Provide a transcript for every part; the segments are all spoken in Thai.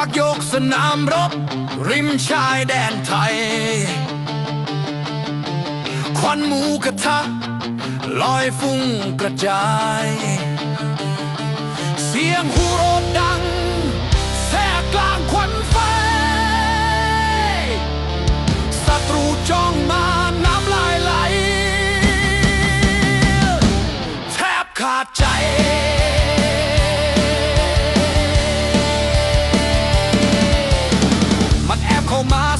พักยกสนามรบ ริมชายแดนไทย ควันหมูกระทะลอยฟุ้งกระจาย เสียงหูรถดัง my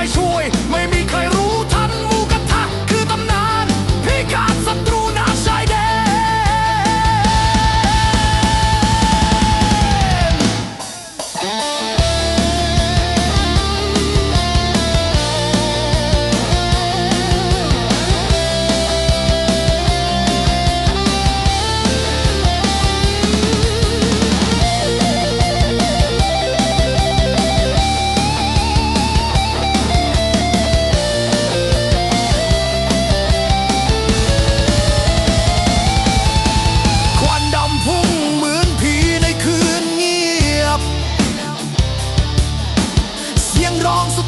ไม่ช่วยไม่ ร้อง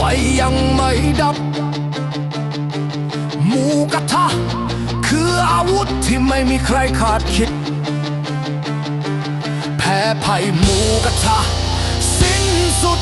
ไฟยังไม่ดับ หมูกระทะ คืออาวุธที่ไม่มีใครขาดคิด แพ้ภัยหมูกระทะ สิ้นสุด